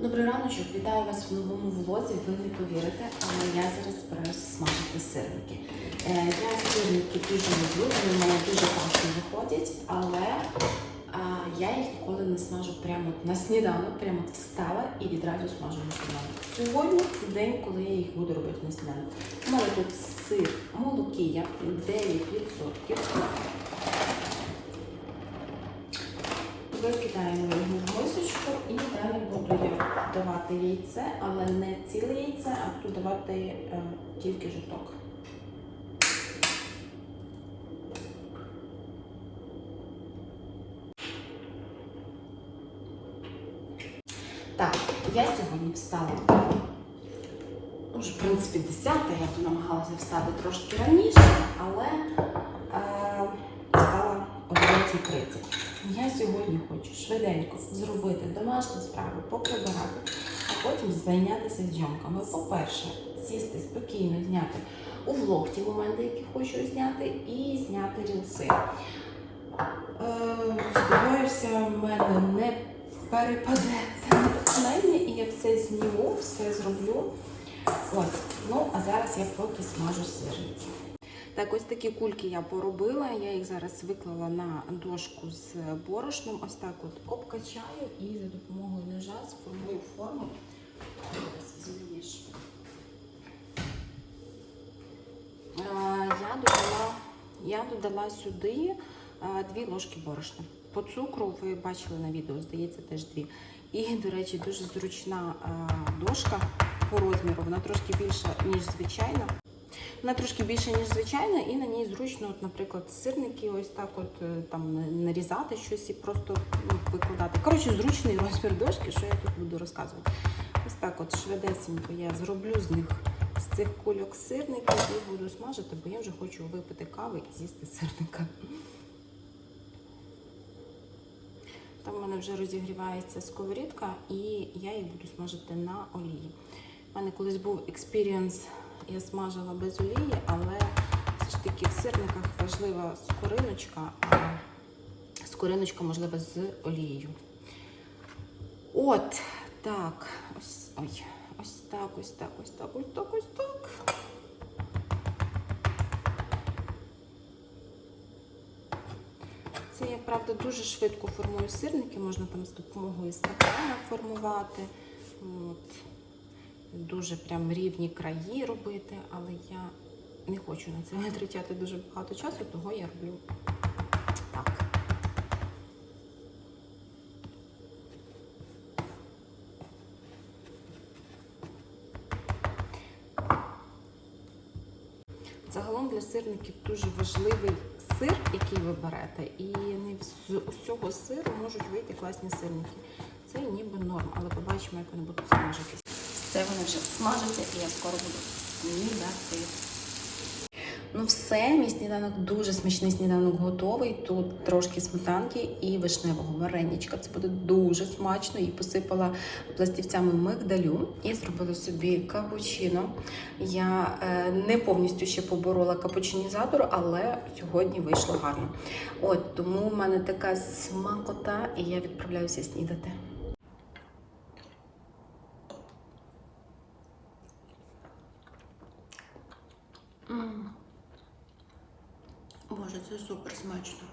Добрий раночок, вітаю вас в новому влозі. Ви не повірите, але я зараз збираюся смажити сирники. Е, я сирники дуже люблю, вони в мене дуже класно виходять, але я їх ніколи не смажу прямо на сніданок, прямо от встала і відразу смажу на сніданок. Сьогодні це день, коли я їх буду робити на сніданок. У мене тут сир молокія 9%. Викидаємо його мисочку і далі буду я давати яйце, але не ціле яйце, а буду давати е, тільки жовток. Так, я сьогодні встала. Уже, в принципі, 10 я намагалася встати трошки раніше, але 12.30. Я сьогодні хочу швиденько зробити домашню справу, поприбирати, а потім зайнятися зйомками. По-перше, сісти спокійно, зняти у влог ті моменти, які хочу зняти, і зняти рілси. Е, Сподіваюся, в мене не перепаде те натхнення, і я все зніму, все зроблю. Ось, ну а зараз я поки смажу сирниці. Так, ось такі кульки я поробила. Я їх зараз виклала на дошку з борошном. Ось так от обкачаю і за допомогою ножа сформую форму. Я додала, я додала сюди дві ложки борошна. По цукру ви бачили на відео, здається, теж дві. І, до речі, дуже зручна дошка по розміру. Вона трошки більша, ніж звичайна. Вона трошки більше, ніж звичайна, і на ній зручно, от, наприклад, сирники ось так от е, там нарізати щось і просто ну, викладати. Коротше, зручний розмір дошки, що я тут буду розказувати. Ось так от швидесенько я зроблю з них з цих кульок сирники і буду смажити, бо я вже хочу випити кави і з'їсти сирника. Там в мене вже розігрівається сковорідка, і я її буду смажити на олії. У мене колись був експірієнс, я смажила без олії, але все ж таки в сирниках важлива скориночка, а скориночка можлива з олією. От, так, ось, ой, ось так, ось так, ось так, ось так, ось так. Це я, правда, дуже швидко формую сирники, можна там з допомогою стакана формувати. От. Дуже прям рівні краї робити, але я не хочу на це витрачати дуже багато часу, того я роблю так. Загалом для сирників дуже важливий сир, який ви берете, і не з усього сиру можуть вийти класні сирники. Це ніби норм, але побачимо, як вони будуть смажитися. Це вони вже смажаться, і я скоро буду снідати. Ну все, мій сніданок дуже смачний сніданок готовий. Тут трошки сметанки і вишневого вареничка. Це буде дуже смачно. І посипала пластівцями мигдалю і зробила собі капучино. Я е, не повністю ще поборола капучинізатор, але сьогодні вийшло гарно. От тому в мене така смакота, і я відправляюся снідати. М. Боже, це супер смачно.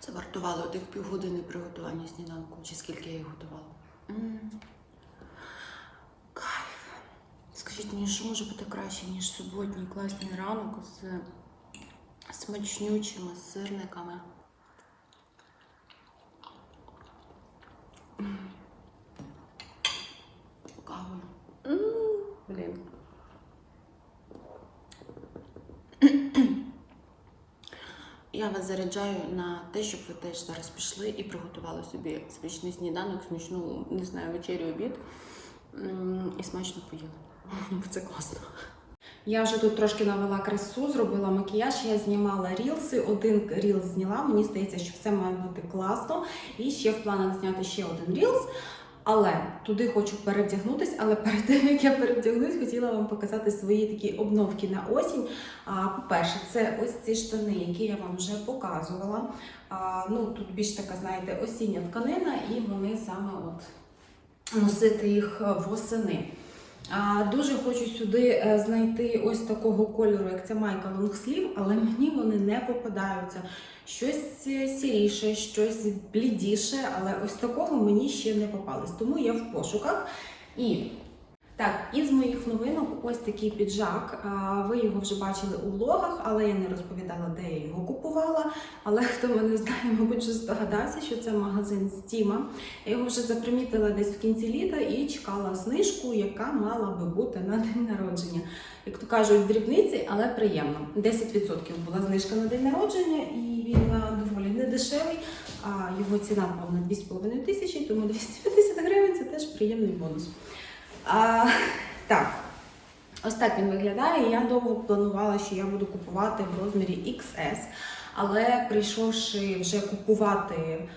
Це вартувало тих півгодини приготування сніданку, чи скільки я їх готувала. М. Кайф. Скажіть мені, що може бути краще, ніж суботній класний ранок з смачнючими сирниками. М. Кавою. М, Блін. Я вас заряджаю на те, щоб ви теж зараз пішли і приготували собі смачний сніданок, смачну, не знаю, вечерю, обід і смачно поїли. Це класно. Я вже тут трошки навела красу, зробила макіяж, я знімала рілси. Один рілс зняла. Мені здається, що все має бути класно. І ще в планах зняти ще один рілс. Але туди хочу перевдягнутися, але перед тим як я перевдягнусь, хотіла вам показати свої такі обновки на осінь. А, По-перше, це ось ці штани, які я вам вже показувала. А, Ну тут більш така, знаєте, осіння тканина, і вони саме от носити їх восени. Дуже хочу сюди е, знайти ось такого кольору, як ця майка лонгслів, але мені вони не попадаються. Щось е, сіріше, щось блідіше, але ось такого мені ще не попалось. Тому я в пошуках. І так, із моїх новинок ось такий піджак. Ви його вже бачили у влогах, але я не розповідала, де я його купувала. Але хто мене знає, мабуть, вже здогадався, що це магазин Стіма. Я його вже запримітила десь в кінці літа і чекала знижку, яка мала би бути на день народження. Як то кажуть, дрібниці, але приємно. 10% була знижка на день народження, і він доволі недешевий. А його ціна була на 2,5 тисячі, тому 250 гривень це теж приємний бонус. А, так, ось так він виглядає. Я довго планувала, що я буду купувати в розмірі XS, але прийшовши вже купувати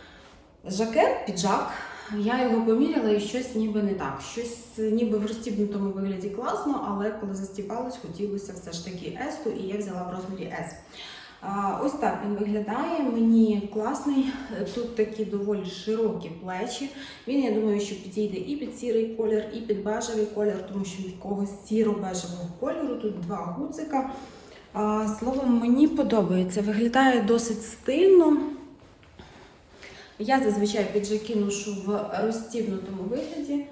жакет, піджак, я його поміряла і щось ніби не так. Щось ніби в розстібнутому вигляді класно, але коли застібалось, хотілося все ж таки S, і я взяла в розмірі S. Ось так він виглядає. Мені класний. Тут такі доволі широкі плечі. Він, я думаю, що підійде і під сірий колір, і під бежевий колір, тому що від когось сіро-бежевого кольору. Тут два гудзика. Словом, мені подобається. Виглядає досить стильно. Я зазвичай піджаки ношу в розстібнутому вигляді.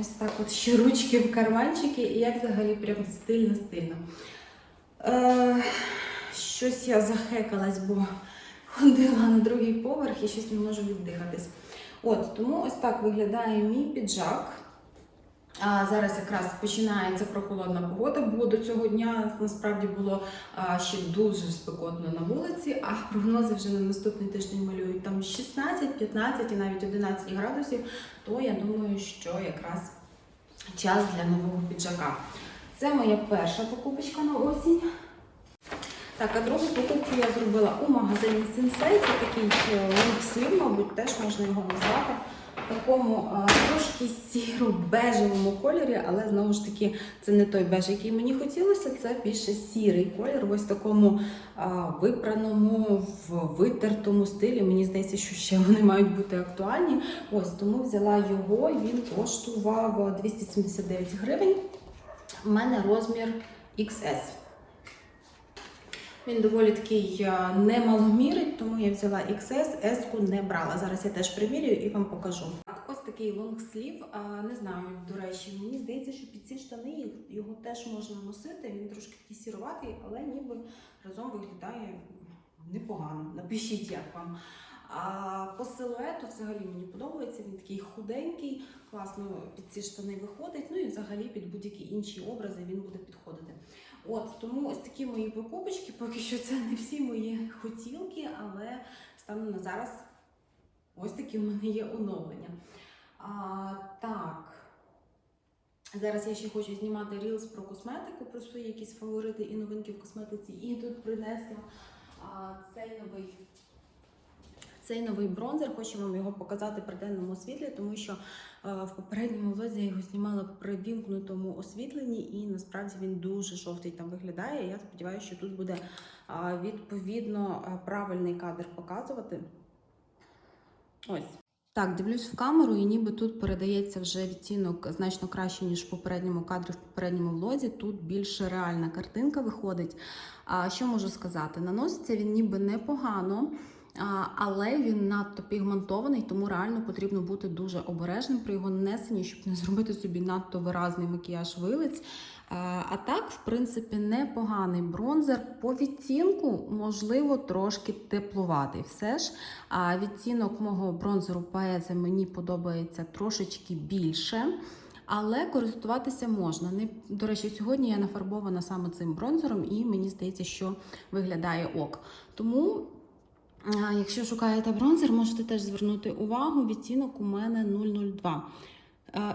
Ось так от ще ручки в карманчики, і я взагалі прям стильно-стильно. Щось я захекалась, бо ходила на другий поверх і щось не можу віддихатись. От, тому ось так виглядає мій піджак. А зараз якраз починається прохолодна погода, бо до цього дня насправді було ще дуже спекотно на вулиці, а прогнози вже на наступний тиждень малюють там 16, 15 і навіть 11 градусів. То я думаю, що якраз час для нового піджака. Це моя перша покупочка на осінь. Так, а другу покупку я зробила у магазині Sensei. Це такий лонгслів, мабуть, теж можна його назвати. В такому а, трошки сіро-бежевому кольорі, але знову ж таки, це не той беж, який мені хотілося, це більше сірий колір, ось такому а, випраному, в витертому стилі. Мені здається, що ще вони мають бути актуальні. Ось тому взяла його, він коштував 279 гривень. У мене розмір XS. Він доволі такий е, немаломірий, тому я взяла XS, S-ку не брала. Зараз я теж примірюю і вам покажу. Так, ось такий лонгслів. Не знаю, до речі, мені здається, що під ці штани його теж можна носити. Він трошки такий сіруватий, але ніби разом виглядає непогано. Напишіть, як вам. А по силуету взагалі мені подобається. Він такий худенький, класно під ці штани виходить. Ну і взагалі під будь-які інші образи він буде підходити. От тому ось такі мої покупочки. Поки що це не всі мої хотілки, але станом на зараз ось такі в мене є оновлення. А, так. Зараз я ще хочу знімати рілс про косметику, про свої якісь фаворити і новинки в косметиці. І тут принесла а, цей новий. Цей новий бронзер, хочу вам його показати при денному світлі, тому що е, в попередньому влозі я його знімала при вімкнутому освітленні, і насправді він дуже жовтий там виглядає. Я сподіваюся, що тут буде відповідно е, правильний кадр показувати. Ось. Так, дивлюсь в камеру, і ніби тут передається вже відтінок значно краще, ніж в попередньому кадрі, в попередньому влозі. Тут більш реальна картинка виходить. А що можу сказати? Наноситься він ніби непогано. Але він надто пігментований, тому реально потрібно бути дуже обережним при його нанесенні, щоб не зробити собі надто виразний макіяж вилиць. А, а так, в принципі, непоганий бронзер. По відтінку, можливо, трошки теплуватий. Все ж а відтінок мого бронзеру поеза мені подобається трошечки більше. Але користуватися можна. Не, До речі, сьогодні я нафарбована саме цим бронзером, і мені здається, що виглядає ок. Тому. Якщо шукаєте бронзер, можете теж звернути увагу. Відтінок у мене 002.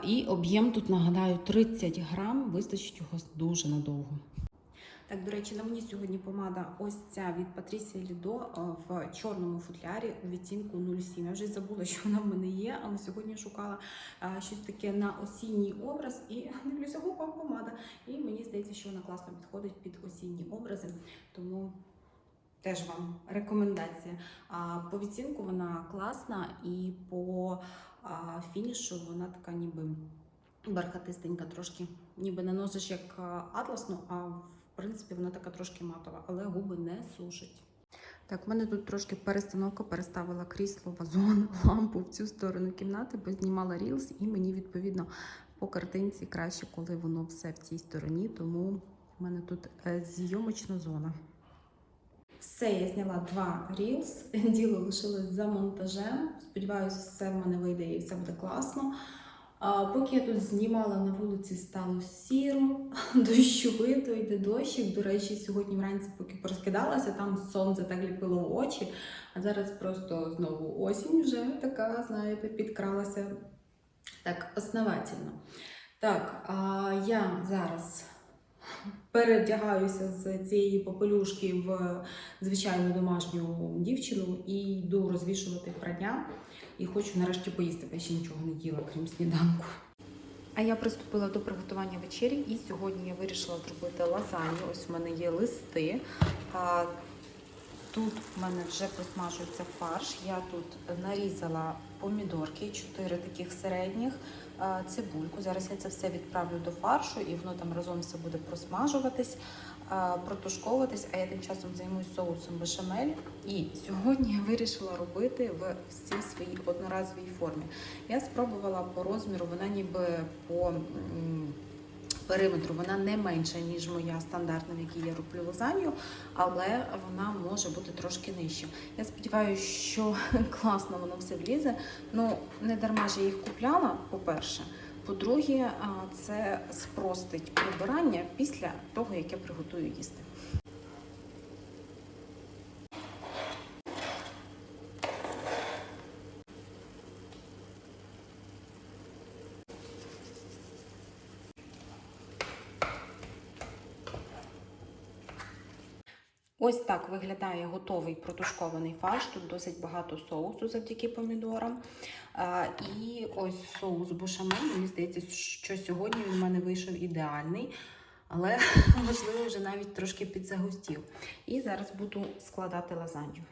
І об'єм тут, нагадаю, 30 грам, вистачить його дуже надовго. Так, до речі, на мені сьогодні помада ось ця від Patricia Lido е, в чорному футлярі у відтінку 07. Я вже забула, що вона в мене є, але сьогодні шукала е, щось таке на осінній образ і дивлюся, гупа помада. І мені здається, що вона класно підходить під осінні образи. Тому теж вам рекомендація. А по відцінку вона класна і по а, фінішу вона така ніби бархатистенька, трошки ніби не носиш як атласну, а в принципі вона така трошки матова, але губи не сушить. Так, в мене тут трошки перестановка переставила крісло, вазон, лампу в цю сторону кімнати, бо знімала рілс, і мені відповідно по картинці краще, коли воно все в цій стороні, тому в мене тут е, зйомочна зона. Все, я зняла два рілс. Діло лишилось за монтажем. Сподіваюся, все в мене вийде і все буде класно. А поки я тут знімала на вулиці, стало сіро, дощовито, йде дощик. До речі, сьогодні вранці, поки прокидалася, там сонце так ліпило очі. А зараз просто знову осінь вже така, знаєте, підкралася так основательно. Так, а я зараз перевдягаюся з цієї попелюшки в звичайну домашню дівчину і йду розвішувати прання. І хочу нарешті поїсти, бо я ще нічого не їла, крім сніданку. А я приступила до приготування вечері, і сьогодні я вирішила зробити лазанью. Ось в мене є листи. А, Тут в мене вже просмажується фарш. Я тут нарізала помідорки, чотири таких середніх, цибульку. Зараз я це все відправлю до фаршу, і воно там разом все буде просмажуватись, протушковуватись. А я тим часом займусь соусом бешамель. І сьогодні я вирішила робити в цій своїй одноразовій формі. Я спробувала по розміру, вона ніби по. Периметру вона не менша, ніж моя стандартна, в якій я роблю лазанью, але вона може бути трошки нижча. Я сподіваюся, що класно воно все влізе. Ну, не дарма ж я їх купляла, по-перше. По-друге, це спростить прибирання після того, як я приготую їсти. Ось так виглядає готовий протушкований фарш. Тут досить багато соусу завдяки помідорам. І ось соус бушамель. Мені здається, що сьогодні він в мене вийшов ідеальний, але можливо вже навіть трошки підзагустів. І зараз буду складати лазанью.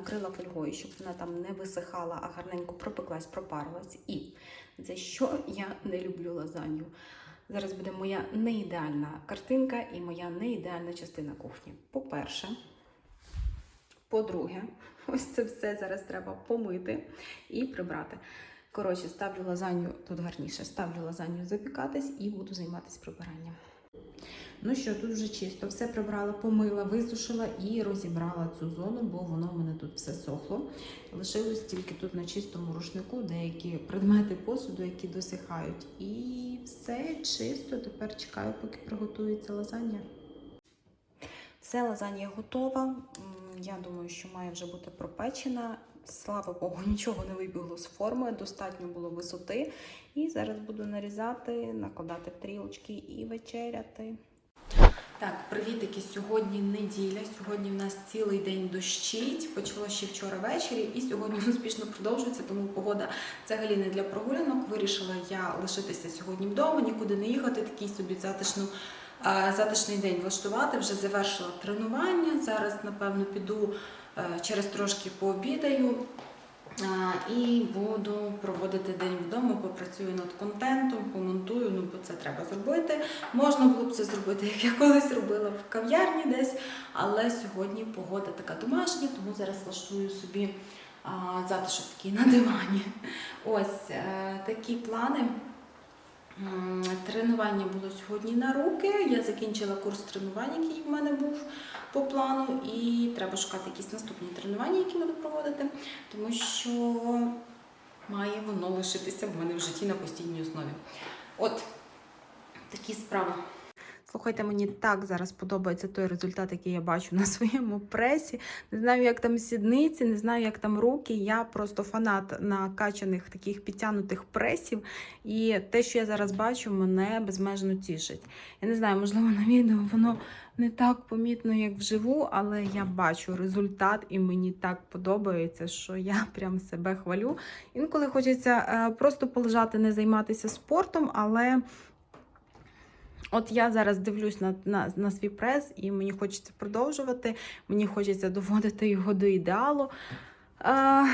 Накрила фольгою, щоб вона там не висихала, а гарненько пропеклась, пропарилась. І за що я не люблю лазанью? Зараз буде моя неідеальна картинка і моя неідеальна частина кухні. По-перше, по-друге, ось це все зараз треба помити і прибрати. Коротше, ставлю лазанью тут гарніше, ставлю лазанью запікатись і буду займатися прибиранням. Ну що, тут вже чисто, все прибрала, помила, висушила і розібрала цю зону, бо воно в мене тут все сохло. Лишилось тільки тут на чистому рушнику деякі предмети посуду, які досихають. І все чисто. Тепер чекаю, поки приготується лазанья. Все, лазанья готова. Я думаю, що має вже бути пропечена. Слава Богу, нічого не вибігло з форми, достатньо було висоти. І зараз буду нарізати, накладати в трілочки і вечеряти. Так, привітики. Сьогодні неділя. Сьогодні в нас цілий день дощить. Почало ще вчора ввечері, і сьогодні успішно продовжується. Тому погода взагалі не для прогулянок. Вирішила я лишитися сьогодні вдома, нікуди не їхати. Такий собі затишну, е, затишний день влаштувати. Вже завершила тренування. Зараз, напевно, піду е, через трошки пообідаю. І буду проводити день вдома, попрацюю над контентом, помонтую, ну бо це треба зробити. Можна було б це зробити, як я колись робила в кав'ярні десь, але сьогодні погода така домашня, тому зараз влаштую собі затишок такий на дивані. Ось е, такі плани. Тренування було сьогодні на руки. Я закінчила курс тренувань, який в мене був по плану, і треба шукати якісь наступні тренування, які буду проводити, тому що має воно лишитися в мене в житті на постійній основі. От такі справи. Слухайте, мені так зараз подобається той результат, який я бачу на своєму пресі. Не знаю, як там сідниці, не знаю, як там руки. Я просто фанат накачаних таких підтягнутих пресів. І те, що я зараз бачу, мене безмежно тішить. Я не знаю, можливо, на відео воно не так помітно, як вживу, але я бачу результат, і мені так подобається, що я прям себе хвалю. Інколи хочеться е, просто полежати, не займатися спортом, але. От я зараз дивлюсь на, на, на свій прес, і мені хочеться продовжувати. Мені хочеться доводити його до ідеалу. А...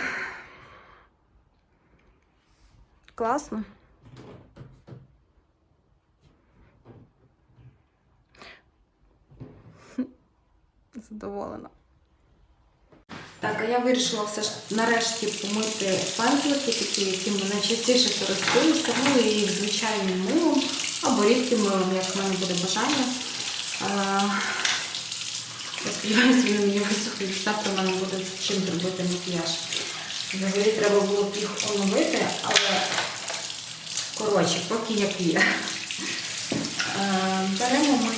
Класно. Задоволена. Так, а я вирішила все ж нарешті помити пензлики, такі, які мене частіше користуюся, ну і звичайним милом або рідким милом, як в мене буде бажання. Е, Я сподіваюся, вони мені висохнуть. Завтра в мене буде чим зробити макіяж. Взагалі треба було б їх оновити, але коротше, поки як є. Е, Беремо ми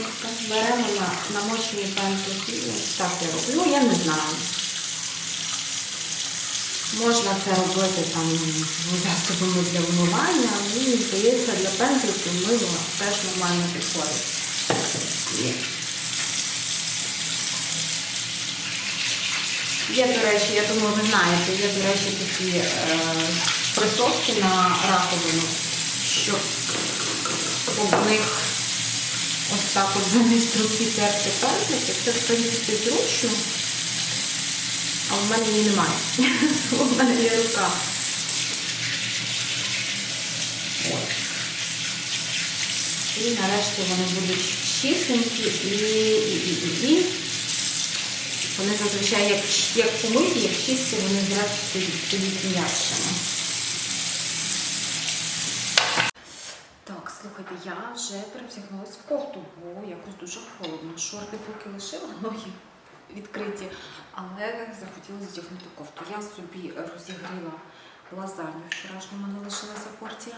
беремо на намочені пензлики. Так я роблю. Я не знаю. Можна це робити там засобами для вмивання, але мені здається, для пензликів мило теж нормально підходить. Є. Є, до речі, я думаю, ви знаєте, є, до речі, такі е, присоски на раковину, що об них ось так от замість руки терти пензлики. Це, в принципі, зручно. А в мене її немає. У мене є рука. І нарешті вони будуть чистенькі і, і, і, і. Вони зазвичай як, як помиті, як чисті, вони зразу стоять м'якшими. Так, слухайте, я вже перевдягнулася в кофту, якось дуже холодно. Шорти поки лишила, ноги відкриті, але захотіла здягнути кофту. Я собі розігріла лазанью. Вчорашню мене лишилася порція.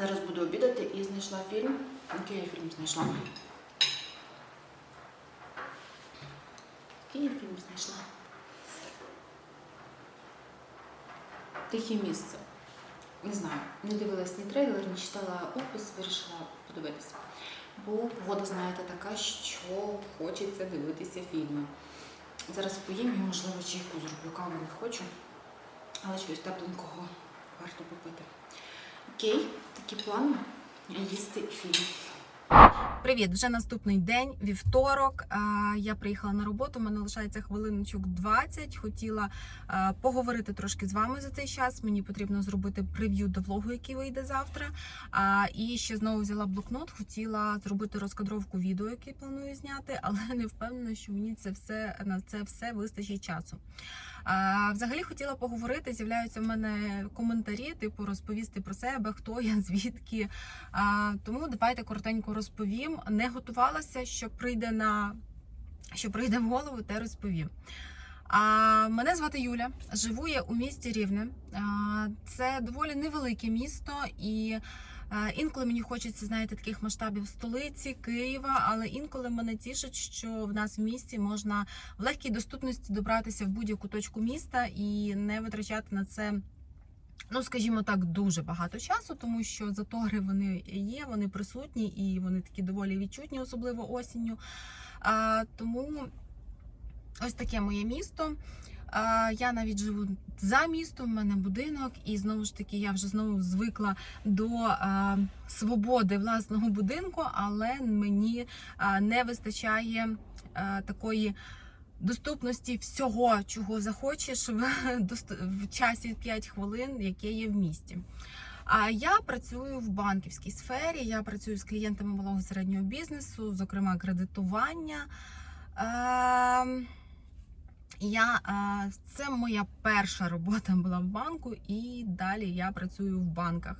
Зараз буду обідати і знайшла фільм. Який я фільм знайшла? Який я фільм знайшла? Тихе місце. Не знаю, не дивилась ні трейлер, не читала опис, вирішила подивитися. Бо погода, знаєте, така, що хочеться дивитися фільми. Зараз поїм і, можливо, чайку зроблю каву не хочу, але щось тепленького варто попити. Окей, такі плани їсти фільм. Привіт, вже наступний день, вівторок. Я приїхала на роботу. У мене лишається хвилиночок 20. Хотіла поговорити трошки з вами за цей час. Мені потрібно зробити прев'ю до влогу, який вийде завтра. І ще знову взяла блокнот. Хотіла зробити розкадровку відео, яке планую зняти, але не впевнена, що мені це все на це все вистачить часу. Взагалі хотіла поговорити. З'являються в мене коментарі, типу розповісти про себе, хто я, звідки. Тому давайте коротенько розповім. Не готувалася, що прийде на що прийде в голову, те розповім. А, мене звати Юля. Живу я у місті Рівне. Це доволі невелике місто, і інколи мені хочеться, знаєте, таких масштабів столиці, Києва, але інколи мене тішить, що в нас в місті можна в легкій доступності добратися в будь-яку точку міста і не витрачати на це. Ну, скажімо так, дуже багато часу, тому що затори вони є, вони присутні і вони такі доволі відчутні, особливо осінню. А, тому ось таке моє місто. А, я навіть живу за містом, в мене будинок, і знову ж таки я вже знову звикла до а, свободи власного будинку, але мені а, не вистачає а, такої доступності всього, чого захочеш в, в часі 5 хвилин, яке є в місті. А я працюю в банківській сфері. Я працюю з клієнтами малого середнього бізнесу, зокрема кредитування. Ем, Я, е, це моя перша робота була в банку, і далі я працюю в банках.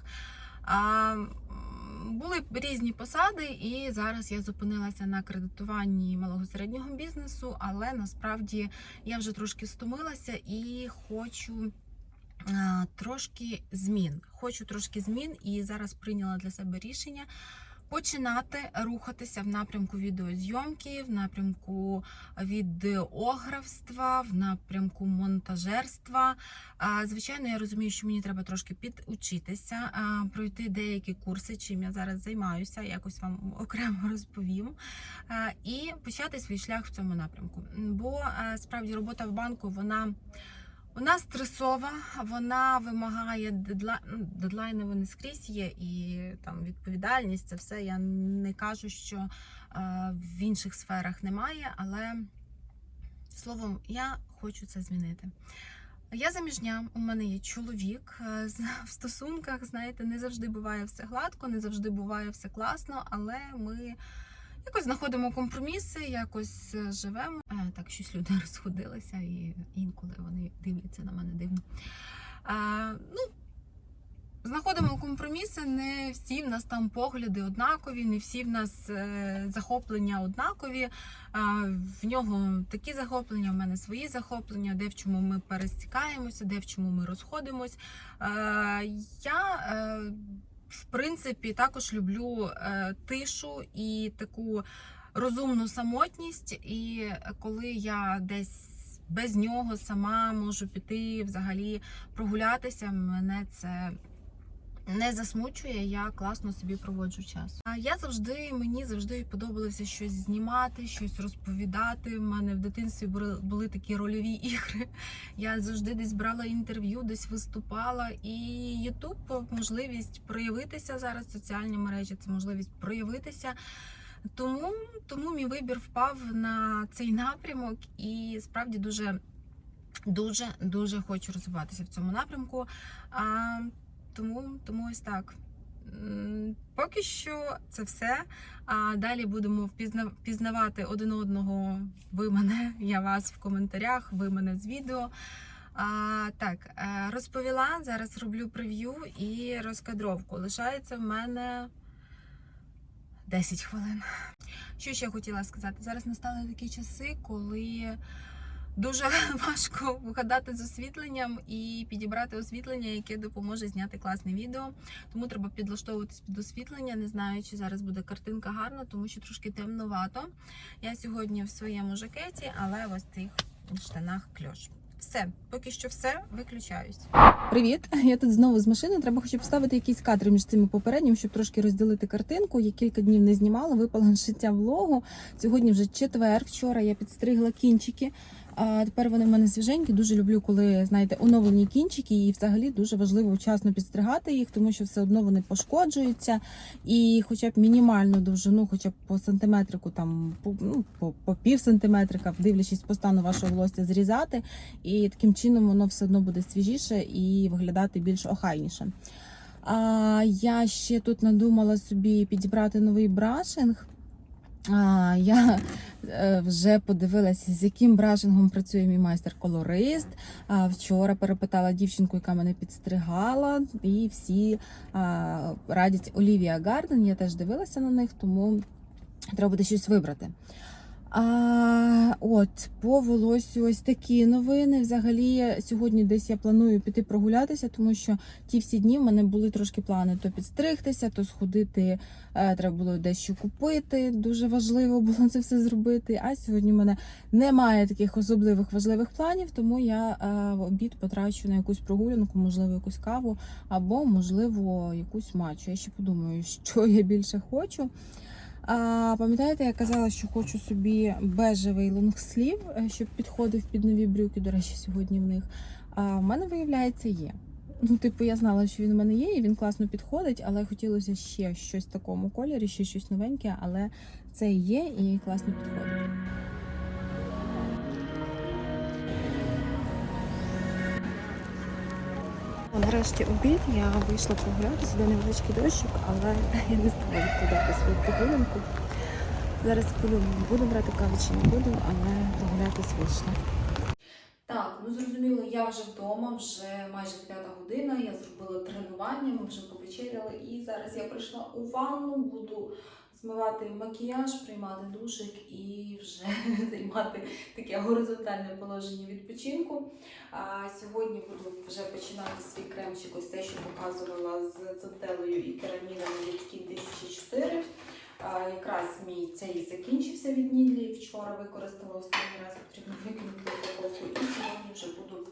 Були різні посади, і зараз я зупинилася на кредитуванні малого середнього бізнесу, але насправді я вже трошки стомилася і хочу. е, Трошки змін. Хочу трошки змін, і зараз прийняла для себе рішення починати рухатися в напрямку відеозйомки, в напрямку відеографства, в напрямку монтажерства. Звичайно, я розумію, що мені треба трошки підучитися, пройти деякі курси, чим я зараз займаюся, якось вам окремо розповім. І почати свій шлях в цьому напрямку. Бо справді робота в банку вона. Вона стресова, вона вимагає дедла... ну, дедлайни вони скрізь є, і там відповідальність, це все. Я не кажу, що е, в інших сферах немає, але словом, я хочу це змінити. Я заміжня, у мене є чоловік е, в стосунках. Знаєте, не завжди буває все гладко, не завжди буває все класно, але ми якось знаходимо компроміси, якось е, живемо. Е, Так, щось люди розходилися, і інколи вони дивляться на мене дивно. Е, Ну, знаходимо компроміси. Не всі в нас там погляди однакові, не всі в нас захоплення однакові. В нього такі захоплення, в мене свої захоплення, де в чому ми пересікаємося, де в чому ми розходимось. Е, Я в принципі також люблю е, тишу і таку розумну самотність. І коли я десь без нього сама можу піти взагалі прогулятися, мене це. Не засмучує, я класно собі проводжу час. А я завжди мені завжди подобалося щось знімати, щось розповідати. У мене в дитинстві були, такі рольові ігри. Я завжди десь брала інтерв'ю, десь виступала. І Ютуб можливість проявитися зараз. Соціальні мережі це можливість проявитися. Тому, тому мій вибір впав на цей напрямок, і справді дуже, дуже, дуже хочу розвиватися в цьому напрямку. А, тому, тому ось так. Поки що це все. А далі будемо впізна- впізнавати один одного. Ви мене, я вас в коментарях, ви мене з відео. А, так, е, розповіла. Зараз роблю прев'ю і розкадровку. Лишається в мене 10 хвилин. Що ще хотіла сказати? Зараз настали такі часи, коли дуже важко вгадати з освітленням і підібрати освітлення, яке допоможе зняти класне відео. Тому треба підлаштовуватись під освітлення. Не знаю, чи зараз буде картинка гарна, тому що трошки темновато. Я сьогодні в своєму жакеті, але ось цих штанах кльош. Все, поки що все, виключаюсь. Привіт! Я тут знову з машини. Треба хоча б вставити якісь кадри між цими попередніми, щоб трошки розділити картинку. Я кілька днів не знімала, випала з життя влогу. Сьогодні вже четвер. Вчора я підстригла кінчики. А тепер вони в мене свіженькі. Дуже люблю, коли знаєте, оновлені кінчики, і взагалі дуже важливо вчасно підстригати їх, тому що все одно вони пошкоджуються. І хоча б мінімальну довжину, хоча б по сантиметрику, там по, ну, по, по пів сантиметрика, дивлячись по стану вашого волосся, зрізати. І таким чином воно все одно буде свіжіше і виглядати більш охайніше. А, я ще тут надумала собі підібрати новий брашинг. А, я е, вже подивилася, з яким брашингом працює мій майстер-колорист. Вчора перепитала дівчинку, яка мене підстригала, і всі а, радять Олівія Гарден. Я теж дивилася на них, тому треба буде щось вибрати. А, от по волосю ось такі новини. Взагалі, сьогодні десь я планую піти прогулятися, тому що ті всі дні в мене були трошки плани то підстригтися, то сходити. Е, треба було дещо купити. Дуже важливо було це все зробити. А сьогодні в мене немає таких особливих важливих планів, тому я е, в обід потрачу на якусь прогулянку, можливо, якусь каву або, можливо, якусь матчу. Я ще подумаю, що я більше хочу. А, пам'ятаєте, я казала, що хочу собі бежевий лонгслів, е, щоб підходив під нові брюки. До речі, сьогодні в них. А в мене виявляється є. Ну, типу, я знала, що він у мене є, і він класно підходить, але хотілося ще щось в такому кольорі, ще щось новеньке, але це є і класно підходить. Нарешті обід я вийшла прогулятися, де невеличкий дощик, але я не стала відкладати свою прогулянку. Зараз буду брати каву чи не буду, але прогулятись вийшло. Так, ну зрозуміло, я вже вдома, вже майже 9 година. Я зробила тренування, ми вже повечеряли, і зараз я прийшла у ванну, буду змивати макіяж, приймати душик і вже займати таке горизонтальне положення відпочинку. А сьогодні буду вже починати свій кремчик, ось те, що показувала з центелею і від Skin 1004. А, якраз мій цей закінчився від Нідлі. Вчора використала останній раз, потрібно викинути упаковку. І сьогодні вже буду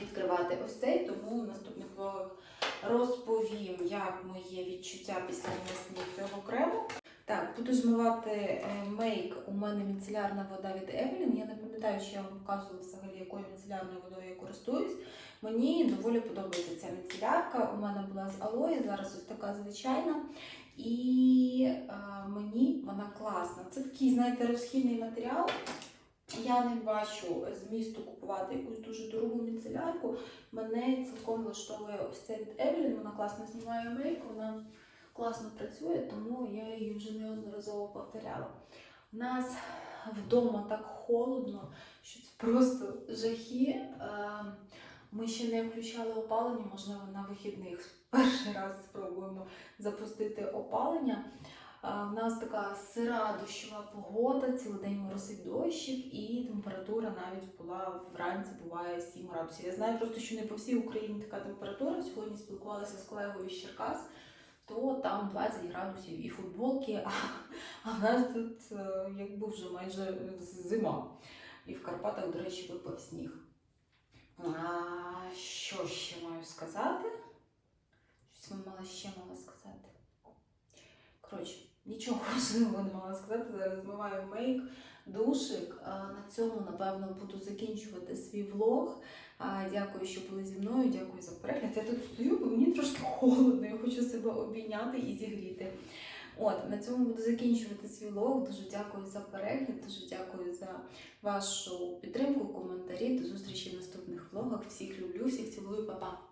відкривати ось цей, тому в наступних влогах розповім, як моє відчуття після нанесення цього крему. Буду змивати е, мейк. У мене міцелярна вода від Evelyn. Я не пам'ятаю, чи я вам показувала взагалі, якою міцелярною водою я користуюсь. Мені доволі подобається ця міцелярка. У мене була з алої, зараз ось така звичайна. І е, мені вона класна. Це такий, знаєте, розхідний матеріал. Я не бачу змісту купувати якусь дуже дорогу міцелярку. Мене цілком влаштовує ось це від Evelyn. Вона класно знімає мейк, вона класно працює, тому я її вже неодноразово повторяла. У нас вдома так холодно, що це просто жахи. Е, Ми ще не включали опалення, можливо, на вихідних перший раз спробуємо запустити опалення. У нас така сира дощова погода, цілий день моросить дощик, і температура навіть була вранці буває 7 градусів. Я знаю просто, що не по всій Україні така температура. Сьогодні спілкувалася з колегою з Черкас, то там 20 градусів і футболки, а, а в нас тут е, якби вже майже зима. І в Карпатах, до речі, випав сніг. А, що ще маю сказати? Щось мала ще мала сказати. Коротше, нічого важливого не мала сказати. Зараз змиваю мейк, душик. На цьому, напевно, буду закінчувати свій влог. Дякую, що були зі мною. Дякую за перегляд. Я тут стою, бо мені трошки холодно. Я хочу себе обійняти і зігріти. От, на цьому буду закінчувати свій лог. Дуже дякую за перегляд, дуже дякую за вашу підтримку, коментарі. До зустрічі в наступних влогах. Всіх люблю, всіх цілую, па-па!